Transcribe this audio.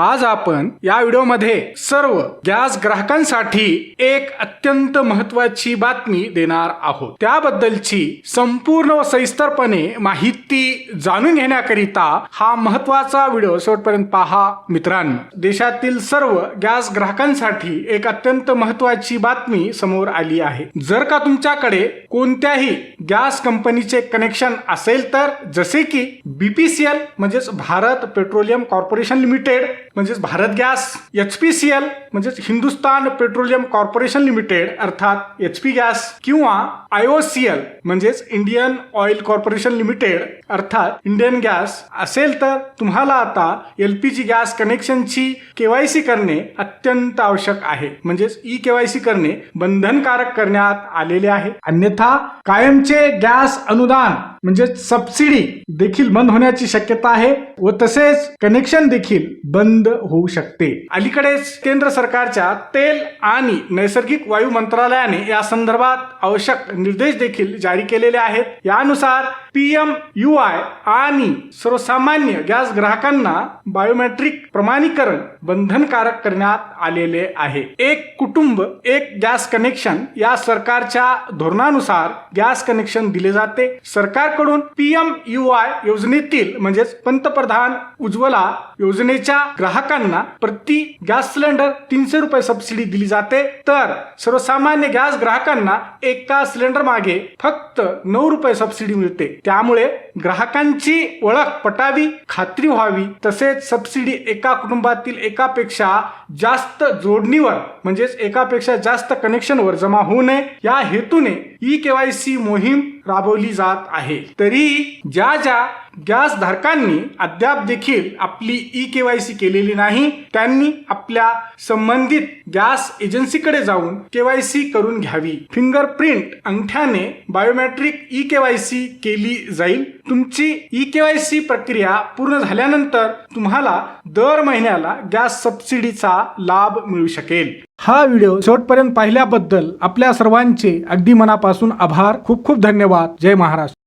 आज आपण या व्हिडिओमध्ये सर्व गॅस ग्राहकांसाठी एक अत्यंत महत्वाची बातमी देणार आहोत. त्याबद्दलची संपूर्ण व सविस्तरपणे माहिती जाणून घेण्याकरिता हा महत्त्वाचा व्हिडिओ शेवटपर्यंत पहा. मित्रांनो देशातील सर्व गॅस ग्राहकांसाठी एक अत्यंत महत्वाची बातमी समोर आली आहे. जर का तुमच्याकडे कोणत्याही गॅस कंपनीचे कनेक्शन असेल तर जसे की बीपीसीएल म्हणजेच भारत पेट्रोलियम कॉर्पोरेशन लिमिटेड म्हणजेच Bharat gas H P C L म्हणजेच हिंदुस्तान पेट्रोलियम कॉर्पोरेशन लिमिटेड अर्थात एच पी गॅस किंवा आय ओ सी एल म्हणजेच इंडियन ऑइल कॉर्पोरेशन लिमिटेड अर्थात इंडियन गॅस असेल तर तुम्हाला आता एल पी जी गॅस कनेक्शनची केवायसी करणे अत्यंत आवश्यक आहे. म्हणजेच ई केवायसी करणे बंधनकारक करण्यात आलेले आहे. अन्यथा कायमचे गॅस अनुदान म्हणजे सबसिडी देखील बंद होण्याची शक्यता आहे व तसेच कनेक्शन देखील बंद होऊ शकते. अलीकडेच केंद्र सरकारच्या तेल आणि नैसर्गिक वायू मंत्रालयाने या संदर्भात आवश्यक निर्देश देखील जारी केलेले आहेत. यानुसार पी एम यू आय आणि सर्वसामान्य गॅस ग्राहकांना बायोमेट्रिक प्रमाणीकरण बंधनकारक करण्यात आलेले आहे. एक कुटुंब एक गॅस कनेक्शन या सरकारच्या धोरणानुसार गॅस कनेक्शन दिले जाते. सरकारकडून पी एम यू आय योजनेतील म्हणजेच पंतप्रधान उज्ज्वला योजनेच्या ग्राहकांना प्रति गॅस सिलेंडर तीनशे रुपये सबसिडी दिली जाते. तर सर्वसामान्य गॅस ग्राहकांना एका सिलेंडर मागे फक्त नऊ रुपये सबसिडी मिळते. त्यामुळे ग्राहकांची ओळख पटावी खात्री व्हावी. तसेच सबसिडी एका कुटुंबातील एकापेक्षा जास्त जोडणीवर म्हणजेच एकापेक्षा जास्त कनेक्शनवर जमा होऊ नये. या हेतूने ई केवायसी मोहीम राबवली जात आहे. तरी ज्या ज्या गॅस धारकांनी अद्याप देखील आपली ई केवायसी केलेली नाही. त्यांनी आपल्या संबंधित गॅस एजन्सीकडे जाऊन केवायसी करून घ्यावी. फिंगरप्रिंट अंगठ्याने बायोमेट्रिक ई केवायसी केली जाईल. तुमची ई केवायसी प्रक्रिया पूर्ण झाल्यानंतर तुम्हाला दर महिन्याला गॅस सबसिडीचा लाभ मिळू शकेल. हा व्हिडिओ शेवटपर्यंत पाहिल्याबद्दल आपल्या सर्वांचे अगदी मनापासून आभार. खूप खूप धन्यवाद. जय महाराष्ट्र.